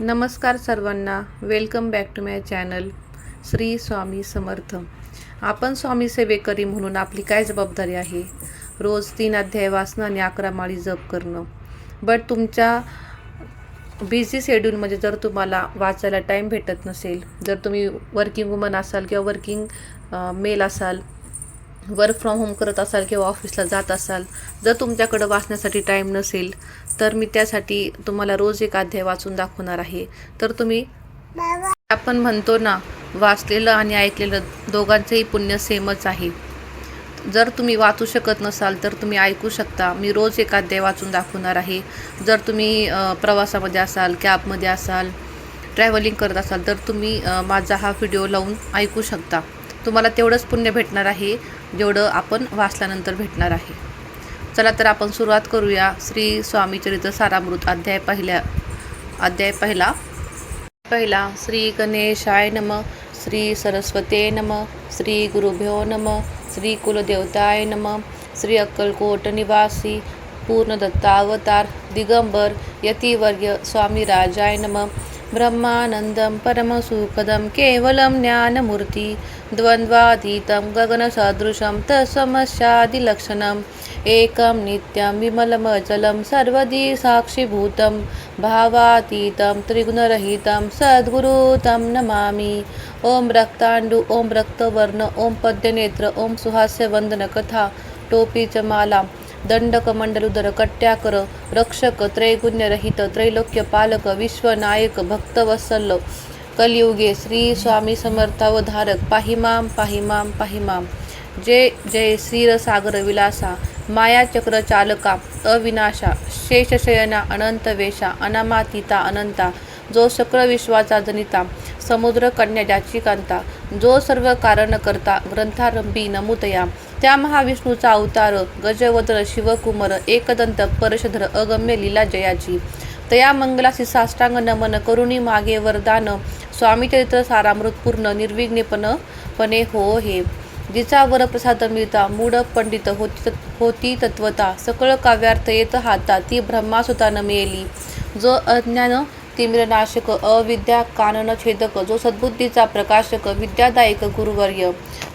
नमस्कार सर्वांना. Welcome back to my channel Shri Swami Samarth. आपण स्वामी सेवेकरी म्हणून आपली काय जबाबदारी आहे? रोज तीन अध्याय वाचणं आणि अकरा माळी जप करणं. बट तुमच्या बिझी शेड्यूलमध्ये जर तुम्हाला वाचायला टाईम भेटत नसेल जर तुम्ही वर्किंग वुमन असाल किंवा वर्किंग मेल असाल वर्क फ्रॉम होम करत असाल किंवा ऑफिसला जात असाल जर तुमच्याकडं वाचण्यासाठी टाईम नसेल तर मी त्यासाठी तुम्हाला रोज एक अध्याय वाचून दाखवणार आहे. तर तुम्ही आपण म्हणतो ना वाचलेलं आणि ऐकलेलं दोघांचंही पुण्य सेमच आहे. जर तुम्ही वाचू शकत नसाल तर तुम्ही ऐकू शकता. मी रोज एक अध्याय वाचून दाखवणार आहे. जर तुम्ही प्रवासामध्ये असाल कॅबमध्ये असाल ट्रॅव्हलिंग करत असाल तर तुम्ही माझा हा व्हिडिओ लावून ऐकू शकता. तुम्हाला तेवढंच पुण्य भेटणार आहे जेवढं आपण वाचल्यानंतर भेटणार आहे. चला तर आपण सुरुवात करूया श्री स्वामी चरित्र सारामृत अध्याय पहिल्या अध्याय पहिला. पहिला श्री गणेशाय नम श्री सरस्वते नम श्री गुरुभ्यो नम श्री कुलदेवताय नम श्री अक्कलकोट निवासी पूर्णदत्तावतार दिगंबर यतिवर्य स्वामी राजाय नम ब्रह्मानन्दं परमसुखदं केवलं ज्ञानमूर्ति द्वन्द्वातीतं गगनसदृशं तत्समस्यादिलक्षणम् एकं नित्यं विमलमचलं सर्वदी साक्षीभूतं भावातीतं त्रिगुणरहितं सद्गुरुतं नमामि। ॐ रक्ताण्डु ॐ रक्तवर्ण ॐ पद्यनेत्र ॐ सुहास्यवन्दनकथा टोपीचमाला दंडक दंडकमंडलुदर कट्याकर रक्षक त्रैगुण्यरहित त्रैलोक्य पालक विश्वनायक भक्तवत्सल कलियुगे श्री स्वामी समर्थावधारक पाहिमाम पाहिमाम पाहिमाम. जय जय श्रीरसागर विलासा मायाचक्र चालका अविनाशा शेषशयना अनंत वेशा अनामातीता अनंता जो सकळ विश्वाचा जनिता समुद्र कन्या ज्याची कांता जो सर्व कारण करता ग्रंथारंभी नमुतया त्या महाविष्णूचा अवतार गजवद्र शिवकुमर एकदंत परशधर अगम्य लीला जयाची. तया मंगलासी साष्टांग नमन करुणी मागे वरदान स्वामी चरित्र सारामृत निर्विघ्नपणपणे हो हे. जिचा वरप्रसाद मिळता मूढ पंडित होती होती तत्वता. सकळ काव्यार्थ येत हाता ती ब्रह्मासुता न मिळेली जो अज्ञान तिम्रनाशक अविद्या कानन छेदक जो सद्बुद्धीचा प्रकाशक विद्यादायक गुरुवर्य.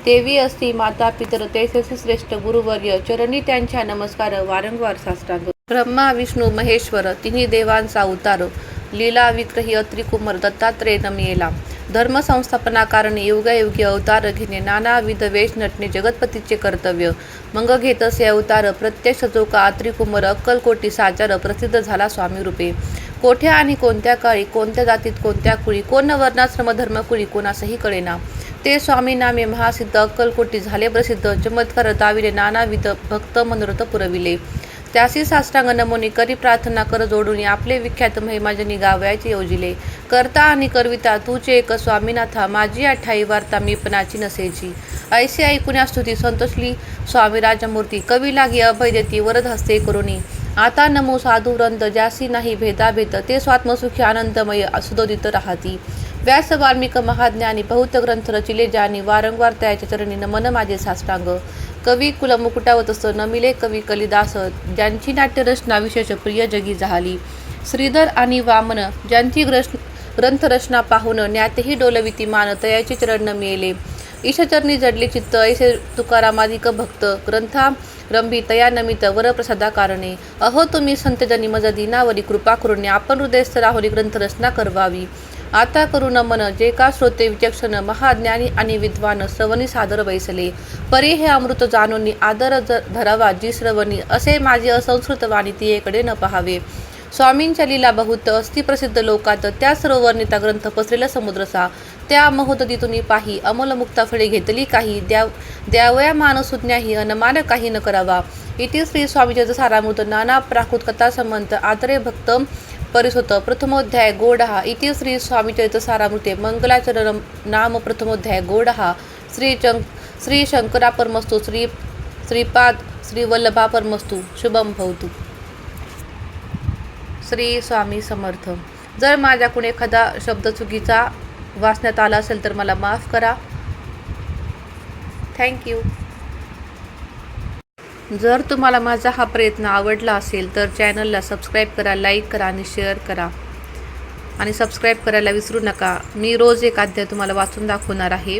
देवी असती माता पितर तेसेसी श्रेष्ठ गुरुवर्य. चरणी त्यांच्या नमस्कार वारंवार साष्टांग. ब्रह्मा विष्णू महेश्वर तिन्ही देवांचा अवतार लीला विग्रही अत्रिकुमर दत्तात्रेय नमियेला. धर्म संस्थापना कारणे युगायुगी अवतार घेणे नानाविध वेश नटणे जगतपतीचे कर्तव्य. मंग घेत असे अवतार प्रत्यक्ष जो का अत्रिकुमर अक्कलकोटी साचार प्रसिद्ध झाला स्वामी कोठे कोठ्या आणि कोणत्या काळी कोणत्या जातीत कोणत्या कुळी कोण वर्णाश्रम धर्मकुळी कोणासही कळेना. ते स्वामी नामे महासिद्ध अक्कलकोटी झाले प्रसिद्ध चमत्कार दाविले नानाविध भक्त मनोरथ पुरविले. त्यासी साष्टांग नमोनी करी प्रार्थना कर जोडून आपले विख्यात महिमाजनी गावयाचे योजिले. करता आणि करविता तुचे एक स्वामीनाथा माझी आठाई वार्ता मीपणाची नसेची. ऐसे ऐकुण्या स्तुती संतोषली. स्वामी राजमूर्ती कवी लागी अभय देती वरद हस्ते करुणी. आता नमो साधू वृंद ज्यासी नाही भेदाभेद ते स्वात्मसुखी आनंदमय सुदोदित राहती. व्यास वाल्मिक महाज्ञानी बहुत ग्रंथ रचिले ज्यानी वारंवार त्याच्या चरणी नमन माझे साष्टांग. कवी कुलमुकुटावतस नमिले कवी कलिदास ज्यांची नाट्यरचना विशेष प्रिय जगी झाली. श्रीधर आणि वामन ज्यांची ग्रस ग्रंथरचना पाहून ज्ञातेही डोलविती मान तयाचे चरण मिळेले. ईशचरणी जडले चित्त ऐसे तुकारामादिक भक्त ग्रंथा रंभी तया नमित वरप्रसादा कारणे. अहो तुम्ही संतजनी मज दिनावरी कृपा करून आपण हृदयस्थ राहुली ग्रंथरचना करवावी. आता करू नमन जे का श्रोते विचक्षण महाज्ञानी आणि विद्वान श्रवणी सादर बैसले. परी हे अमृत जाणून आदर धरावा जी श्रवणी असे माझे असंस्कृत वाणी तियेकडे न पहावे. स्वामींच्या लीला बहुत अस्थिप्रसिद्ध लोकात त्या सर्व ग्रंथ पसरेला समुद्रसा. त्या महोदतीतून पाही अमोल मुक्ता फळे घेतली. काही द्याव द्यावया मानसुज्ञाही अनमान काही न करावा. इति श्री स्वामीचे सारामृत नाना प्राकृत कथा संबंध आदरे भक्त परिसोत प्रथमोध्याय गोडहा. इति श्री स्वामीचरित्र सारामृते मंगलाचरण नाम प्रथमोध्याय गोडहा. श्री चंक श्री शंकरापरमस्तु श्री श्रीपाद श्री वल्लभापरमस्तु शुभम भवतु. श्री स्वामी समर्थ. जर माझ्याकडून एखादा शब्द चुकीचा वाचण्यात आला असेल तर मला माफ करा. थँक्यू जर तुम्हाला माझा हा प्रयत्न आवडला असेल तर चॅनलला सबस्क्राईब करा लाईक करा आणि शेअर करा. आणि सबस्क्राईब करायला विसरू नका. मी रोज एक अध्याय तुम्हाला वाचून दाखवणार आहे.